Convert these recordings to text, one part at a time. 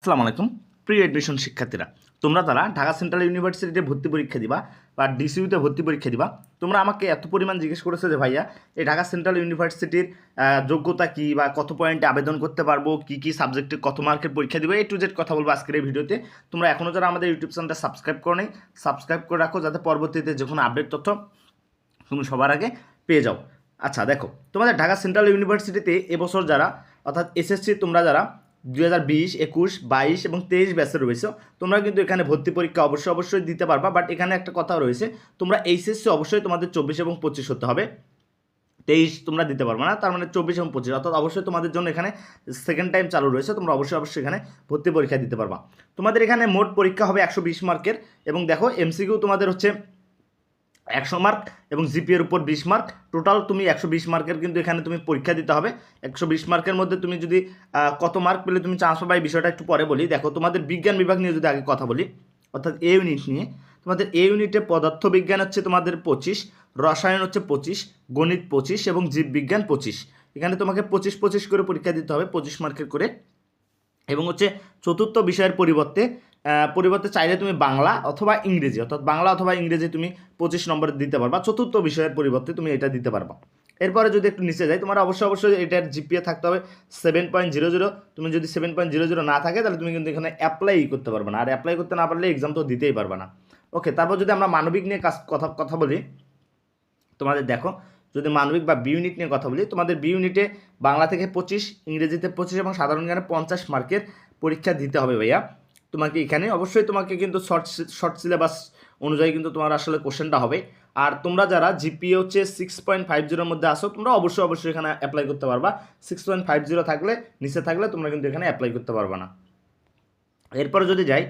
আসসালামু আলাইকুম। Pre admission শিক্ষার্থীরা, তোমরা তারা ঢাকা সেন্ট্রাল ইউনিভার্সিটিতে ভর্তি পরীক্ষা দিবা বা ডিসিউতে ভর্তি পরীক্ষা দিবা। তোমরা আমাকে এত পরিমাণ জিজ্ঞেস করেছ যে, ভাইয়া, এই ঢাকা সেন্ট্রাল ইউনিভার্সিটির যোগ্যতা কী বা কত পয়েন্টে আবেদন করতে পারব? কী কী সাবজেক্টে কত মার্কের পরীক্ষা দিবে? এই টু জেড কথা বলব আজকের এই ভিডিওতে তোমরা এখনও যারা আমাদের ইউটিউব চ্যানেলটা সাবস্ক্রাইব করো নেই সাবস্ক্রাইব করে রাখো যাতে পরবর্তীতে যে কোনো আপডেট তথ্য তুমি সবার আগে পেয়ে যাও। আচ্ছা দেখো, তোমাদের ঢাকা সেন্ট্রাল ইউনিভার্সিটিতে এবছর যারা, অর্থাৎ এসএসসি তোমরা যারা দুই হাজার বিশ, একুশ, বাইশ এবং তেইশ ব্যাচে রয়েছে। তোমরা কিন্তু এখানে ভর্তি পরীক্ষা অবশ্যই অবশ্যই দিতে পারবা বাট এখানে একটা কথা রয়েছে, তোমরা এইচএসসি অবশ্যই তোমাদের চব্বিশ এবং পঁচিশ হতে হবে। তেইশ তোমরা দিতে পারবে না, তার মানে চব্বিশ এবং পঁচিশ, অর্থাৎ অবশ্যই তোমাদের জন্য এখানে সেকেন্ড টাইম চালু রয়েছে, তোমরা অবশ্যই অবশ্যই এখানে ভর্তি পরীক্ষা দিতে পারবা। তোমাদের এখানে মোট পরীক্ষা হবে একশো বিশ মার্কের এবং দেখো এমসিকিউ তোমাদের হচ্ছে একশো মার্ক এবং জিপিএর উপর বিশ মার্ক। টোটাল তুমি একশো বিশ মার্কের কিন্তু এখানে তুমি পরীক্ষা দিতে হবে। একশো বিশ মার্কের মধ্যে তুমি যদি কত মার্ক পেলে তুমি চান্স পাবা, এই বিষয়টা একটু পরে বলি। দেখো, তোমাদের বিজ্ঞান বিভাগ নিয়ে যদি আগে কথা বলি, অর্থাৎ এ ইউনিট নিয়ে, তোমাদের এ ইউনিটে পদার্থ বিজ্ঞান হচ্ছে তোমাদের পঁচিশ, রসায়ন হচ্ছে পঁচিশ, গণিত পঁচিশ এবং জীববিজ্ঞান পঁচিশ। এখানে তোমাকে পঁচিশ পঁচিশ করে পরীক্ষা দিতে হবে, পঁচিশ মার্কের করে। এবং হচ্ছে চতুর্থ বিষয়ের পরিবর্তে পরিবর্তে চাইলে তুমি বাংলা অথবা ইংরেজি, অর্থাৎ বাংলা অথবা ইংরেজি তুমি পঁচিশ নম্বর দিতে পারবা। চতুর্থ বিষয়ের পরিবর্তে তুমি এটা দিতে পারবা। এরপরে যদি একটু নিচে যাই, তোমার অবশ্যই অবশ্যই এটার জিপিএ থাকতে হবে সেভেন পয়েন্ট জিরো জিরো তুমি যদি সেভেন পয়েন্ট জিরো জিরো না থাকে, তাহলে তুমি কিন্তু এখানে অ্যাপ্লাই করতে পারবে না। আর অ্যাপ্লাই করতে না পারলে এক্সাম তো দিতেই পারবে না। ওকে তারপর যদি আমরা মানবিক নিয়ে কাজ, কথা কথা বলি, তোমাদের দেখো, যদি মানবিক বা বি ইউনিট নিয়ে কথা বলি, তোমাদের বি ইউনিটে বাংলা থেকে পঁচিশ, ইংরেজিতে পঁচিশ এবং সাধারণ জ্ঞানে পঞ্চাশ মার্কের পরীক্ষা দিতে হবে ভাইয়া। তোমাকে এখানে। অবশ্যই তোমাকে কিন্তু শর্ট শর্ট সিলেবাস অনুযায়ী কিন্তু তোমার আসলে কোশ্চেনটা হবে। আর তোমরা যারা জিপিএ হচ্ছে সিক্স পয়েন্ট ফাইভ জিরোর মধ্যে আসো, তোমরা অবশ্যই অবশ্যই এখানে অ্যাপ্লাই করতে পারবা। সিক্স পয়েন্ট ফাইভ জিরো থাকলে, নিচে থাকলে তোমরা কিন্তু এখানে অ্যাপ্লাই করতে পারবা না। এরপরে যদি যাই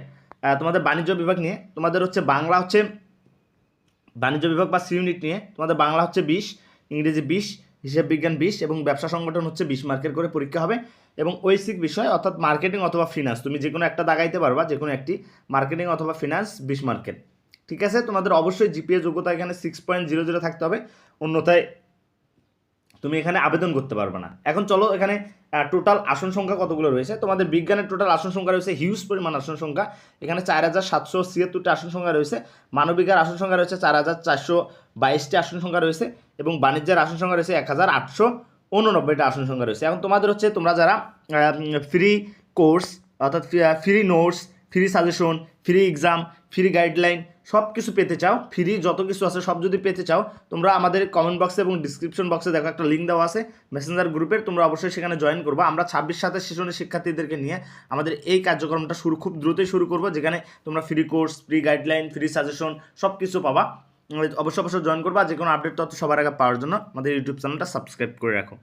তোমাদের বাণিজ্য বিভাগ নিয়ে, তোমাদের হচ্ছে বাংলা হচ্ছে বাণিজ্য বিভাগ বা সি ইউনিট নিয়ে, তোমাদের বাংলা হচ্ছে বিশ, ইংরেজি বিশ হিসাব বিজ্ঞান বিশ এবং ব্যবসা সংগঠন হচ্ছে বিশ মার্কের করে পরীক্ষা হবে এবং ঐসিক বিষয় অর্থাৎ মার্কেটিং অথবা ফিনান্স তুমি যে কোনো একটা দাগাইতে পারবা যে কোনো একটি মার্কেটিং অথবা ফিনান্স বিশ মার্কেট। ঠিক আছে? তোমাদের অবশ্যই জিপিএ যোগ্যতা এখানে সিক্স পয়েন্ট জিরো জিরো থাকতে হবে। অন্যথায় তুমি এখানে আবেদন করতে পারবে না। এখন চলো এখানে টোটাল আসন সংখ্যা কতগুলো রয়েছে? তোমাদের বিজ্ঞানের টোটাল আসন সংখ্যা রয়েছে হিউজ পরিমাণ আসন সংখ্যা। এখানে চার হাজার সাতশো ছিয়াত্তরটা আসন সংখ্যা রয়েছে, মানবিকের আসন সংখ্যা রয়েছে চার হাজার চারশো বাইশটি আসন সংখ্যা রয়েছে এবং বাণিজ্যের আসন সংখ্যা রয়েছে এক হাজার আটশো উননব্বইটা আসন সংখ্যা রয়েছে। এখন তোমাদের হচ্ছে তোমরা যারা ফ্রি কোর্স অর্থাৎ free notes free suggestion, free exam free guideline সব কিছু পেতে চাও, ফ্রি যত কিছু আছে, সব যদি পেতে চাও, তোমরা আমাদের কমেন্ট বক্সে এবং ডিসক্রিপশন বক্সে দেখো একটা লিঙ্ক দেওয়া আছে মেসেঞ্জার গ্রুপের তোমরা অবশ্যই সেখানে জয়েন করব। আমরা ছাব্বিশ সাতের সেশনের শিক্ষার্থীদেরকে নিয়ে আমাদের এই কার্যক্রমটা শুরু, খুব দ্রুতই শুরু করব, যেখানে তোমরা free course free guideline free suggestion সব কিছু পাবা। অবশ্যই অবশ্যই জয়েন করবা যে কোনো আপডেট তথ্য সবার আগে পাওয়ার জন্য আমাদের ইউটিউব চ্যানেলটা সাবস্ক্রাইব করে রাখো।